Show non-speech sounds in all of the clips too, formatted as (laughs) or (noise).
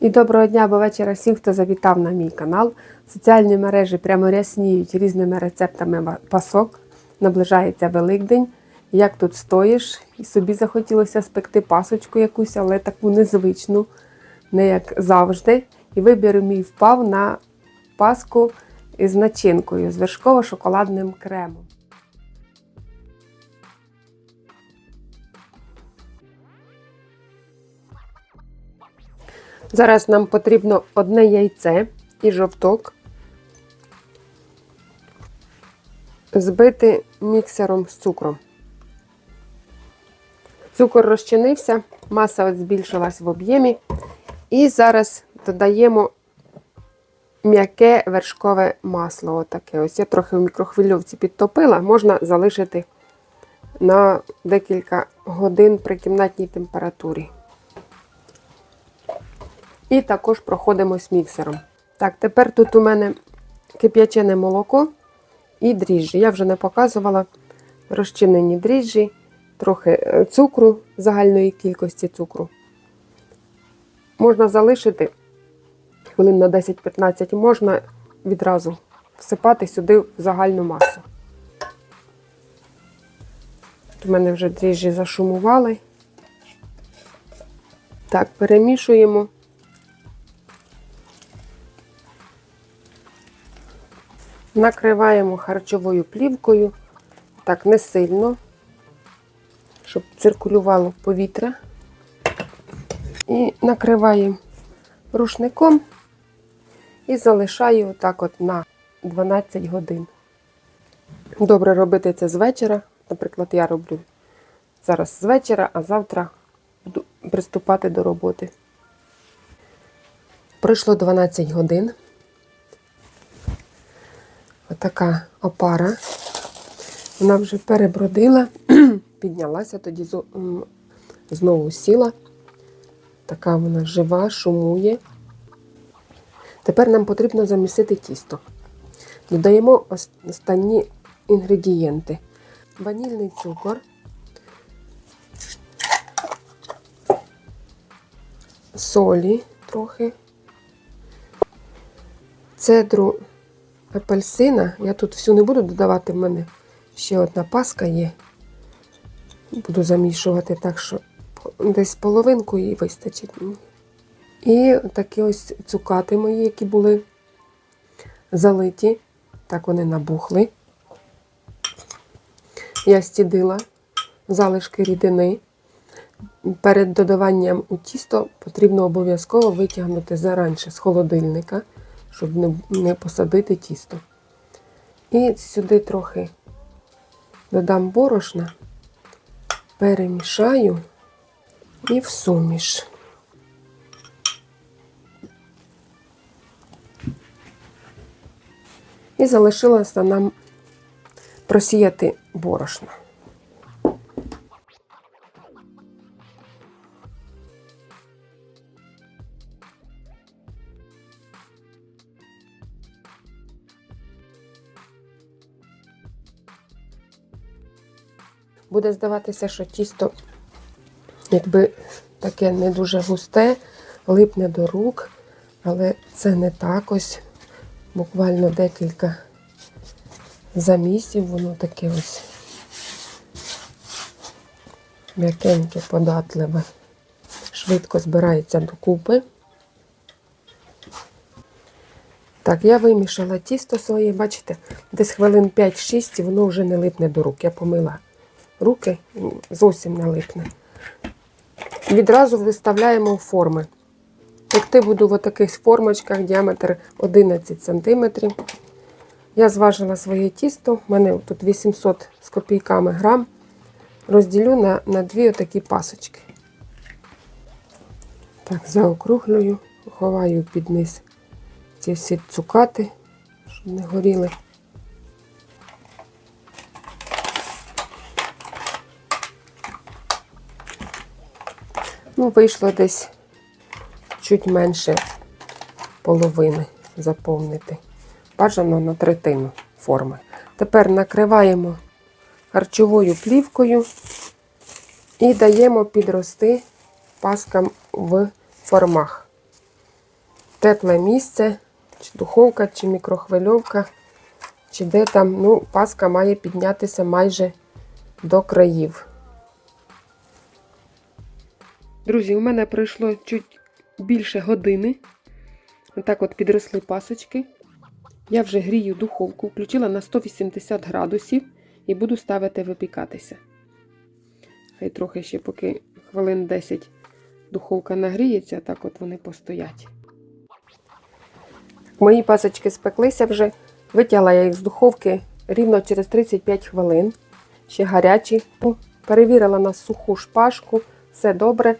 І доброго дня або вечора всім, хто завітав на мій канал. Соціальні мережі прямо рясніють різними рецептами пасок. Наближається Великдень. Як тут стоїш? І собі захотілося спекти пасочку якусь, але таку незвичну, не як завжди. І вибір мій впав на паску із начинкою, з вершково-шоколадним кремом. Зараз нам потрібно одне яйце і жовток. Збити міксером з цукром. Цукор розчинився, маса от збільшилась в об'ємі. І зараз додаємо м'яке вершкове масло. Отаке. Ось я трохи в мікрохвильовці підтопила, можна залишити на декілька годин при кімнатній температурі. І також проходимось міксером. Так, тепер тут у мене кип'ячене молоко і дріжджі. Я вже не показувала розчинені дріжджі, трохи е, цукру, загальної кількості цукру. Можна залишити хвилин на 10-15, можна відразу всипати сюди в загальну масу. Тут у мене вже дріжджі зашумували. Так, перемішуємо. Накриваємо харчовою плівкою, так не сильно, щоб циркулювало повітря. І накриваємо рушником і залишаю отак от на 12 годин. Добре робити це з вечора. Наприклад, я роблю зараз з вечора, а завтра буду приступати до роботи. Пройшло 12 годин. Отака опара. Вона вже перебродила, (clears throat) піднялася, тоді знову сіла. Така вона жива, шумує. Тепер нам потрібно замісити тісто. Додаємо останні інгредієнти. Ванільний цукор, солі трохи, цедру апельсина. Я тут всю не буду додавати, в мене ще одна паска є. Буду замішувати так, що десь половинку і вистачить мені. І такі ось цукати мої, які були залиті. Так вони набухли. Я стідила залишки рідини. Перед додаванням у тісто потрібно обов'язково витягнути заранше з холодильника, щоб не, не посадити тісто. І сюди трохи додам борошна, перемішаю і в суміш. І залишилося нам просіяти борошно. Буде здаватися, що тісто, якби таке не дуже густе, липне до рук, але це не так ось. Буквально декілька замісів, воно таке ось м'якеньке, податливе, швидко збирається докупи. Так, я вимішала тісто своє, бачите, десь хвилин 5-6 і воно вже не липне до рук. Я помила руки, зовсім не липне. Відразу виставляємо в форми. Пекти буду в таких формочках, діаметр 11 см. Я зважила своє тісто, у мене тут 800 з копійками грам. Розділю на, на дві отакі пасочки. Так, заокруглюю, ховаю під низ ці всі цукати, щоб не горіли. Ну, вийшло десь чуть менше половини заповнити. Бажано на третину форми. Тепер накриваємо харчовою плівкою і даємо підрости паскам в формах. тепле місце, чи духовка, чи мікрохвильовка, чи де там. Ну, паска має піднятися майже до країв. Друзі, у мене пройшло чуть більше години. Отак от підросли пасочки. Я вже грію духовку, включила на 180 градусів і буду ставити випікатися. Хай трохи ще поки хвилин 10 духовка нагріється, так от вони постоять. Мої пасочки спеклися вже. Витягла я їх з духовки рівно через 35 хвилин. Ще гарячі. Перевірила на суху шпажку, все добре.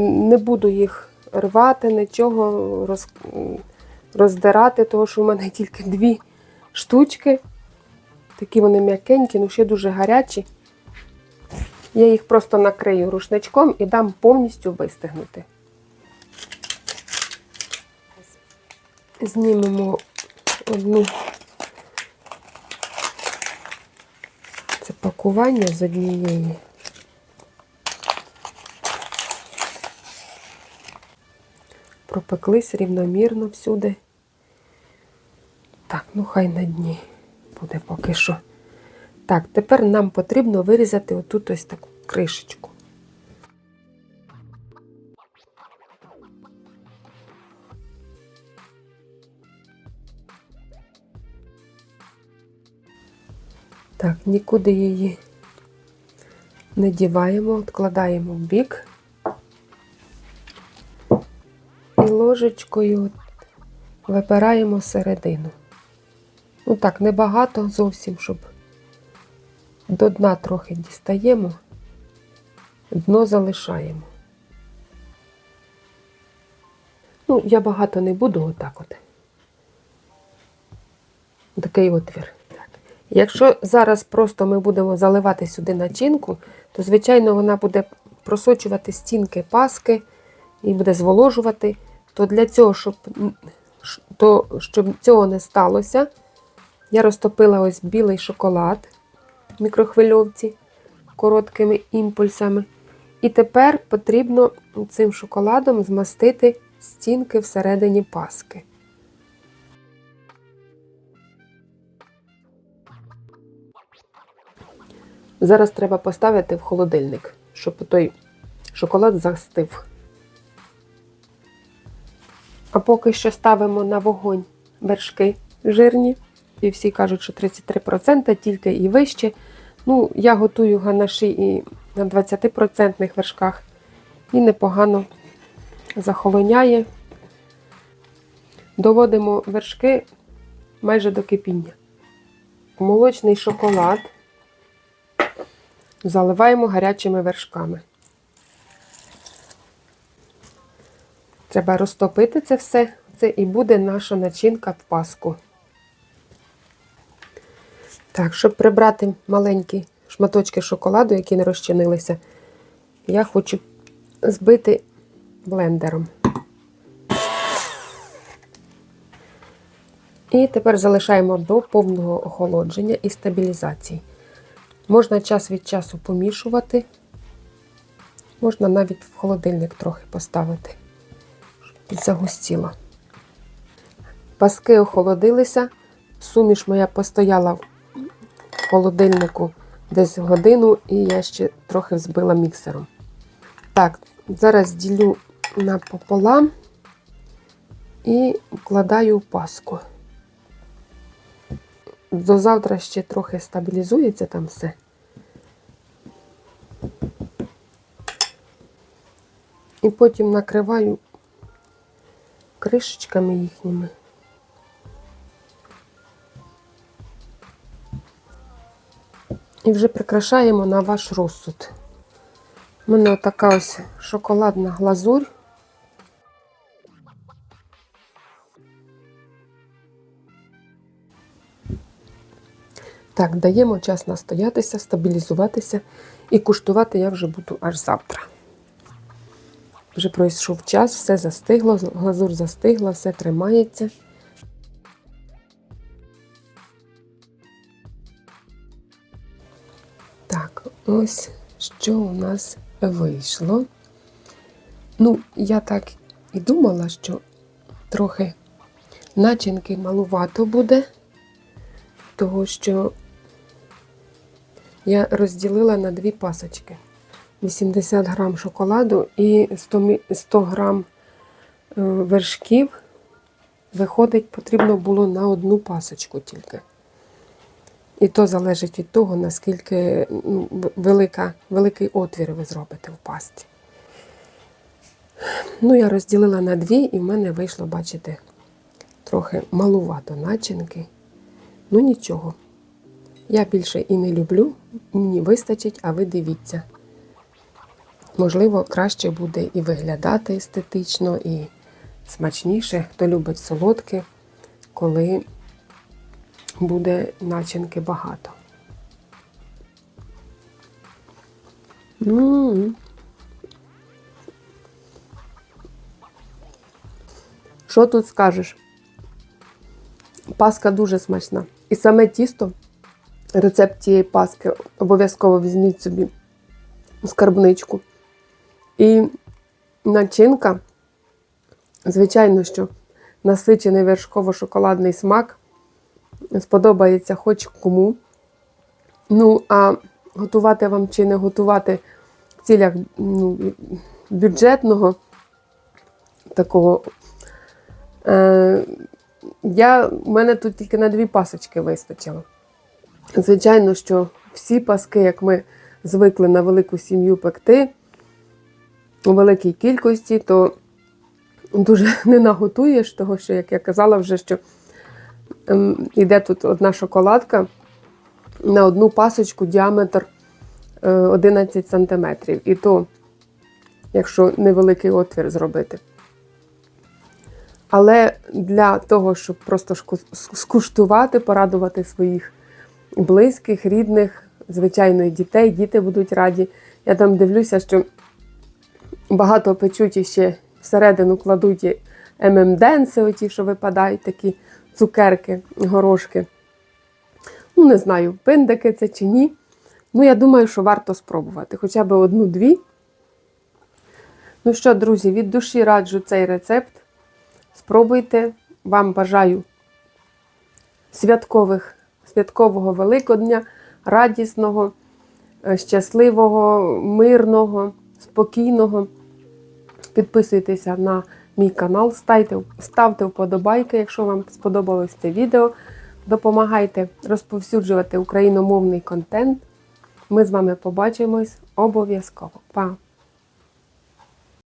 Не буду їх рвати, нічого роз... роздирати, тому що в мене тільки дві штучки. Такі вони м'якенькі, ну ще дуже гарячі. Я їх просто накрию рушничком і дам повністю вистигнути. Знімемо одну це пакування з однієї. Пропеклись рівномірно всюди. Так, ну хай на дні буде поки що. Так, тепер нам потрібно вирізати отут ось таку кришечку. Так, нікуди її не діваємо, відкладаємо в бік. І ложечкою вибираємо середину. Ну так, небагато зовсім, щоб до дна трохи дістаємо, дно залишаємо. Ну, я багато не буду отак от. Такий отвір. Якщо зараз просто ми будемо заливати сюди начинку, то, звичайно, вона буде просочувати стінки паски і буде зволожувати. То для цього, щоб, то, щоб цього не сталося, я розтопила ось білий шоколад в мікрохвильовці короткими імпульсами. І тепер потрібно цим шоколадом змастити стінки всередині паски. Зараз треба поставити в холодильник, щоб той шоколад застив. А поки що ставимо на вогонь вершки жирні. І всі кажуть, що 33% тільки і вище. Ну, я готую ганаші і на 20% вершках. І непогано захолоняє. Доводимо вершки майже до кипіння. Молочний шоколад заливаємо гарячими вершками. Треба розтопити це все, це і буде наша начинка в паску. Так, щоб прибрати маленькі шматочки шоколаду, які не розчинилися, я хочу збити блендером. І тепер залишаємо до повного охолодження і стабілізації. Можна час від часу помішувати, можна навіть в холодильник трохи поставити, щоб підзагустіло. Паски охолодилися, суміш моя постояла в холодильнику десь годину, і я ще трохи взбила міксером. Так, зараз ділю напополам і вкладаю в паску. До завтра ще трохи стабілізується там все. І потім накриваю кришечками їхніми. І вже прикрашаємо на ваш розсуд. У мене така ось шоколадна глазурь. Так, даємо час настоятися, стабілізуватися і куштувати я вже буду аж завтра. Вже пройшов час, все застигло, глазур застигла, все тримається. Так, ось що у нас вийшло. Ну, я так і думала, що трохи начинки малувато буде, того що я розділила на дві пасочки. 80 грам шоколаду і 100, 100 грам е, вершків. Виходить, потрібно було на одну пасочку тільки. І то залежить від того, наскільки ну, велика, великий отвір ви зробите в пасті. Ну, я розділила на дві, і в мене вийшло, бачите, трохи малувато начинки. Ну нічого. Я більше і не люблю, мені вистачить, а ви дивіться. Можливо, краще буде і виглядати естетично, і смачніше, хто любить солодке, коли буде начинки багато. М. Що тут скажеш? Паска дуже смачна. І саме тісто, рецепт цієї паски, обов'язково візьміть собі скарбничку. І начинка, звичайно, що насичений вершково-шоколадний смак сподобається хоч кому. Ну, а готувати вам чи не готувати в цілях ну, бюджетного такого. Е, я, у мене тут тільки на дві пасочки вистачило. Звичайно, що всі паски, як ми звикли на велику сім'ю пекти у великій кількості, то дуже (laughs) не наготуєш, того що, як я казала вже, що ем, іде тут одна шоколадка на одну пасочку діаметр е, 11 см. І то, якщо невеликий отвір зробити. Але для того, щоб просто скуштувати, порадувати своїх близьких, рідних, звичайно, і дітей, діти будуть раді. Я там дивлюся, що багато печуть і ще всередину кладуть ММДенси, оті, що випадають, такі цукерки, горошки. Ну, не знаю, пиндики це чи ні. Ну, я думаю, що варто спробувати хоча б одну-дві. Ну що, друзі, від душі раджу цей рецепт. Спробуйте. Вам бажаю святкових, святкового Великодня, радісного, е, щасливого, мирного, спокійного. Підписуйтеся на мій канал, ставте, ставте вподобайки, якщо вам сподобалось це відео. Допомагайте розповсюджувати україномовний контент. Ми з вами побачимось обов'язково. Па!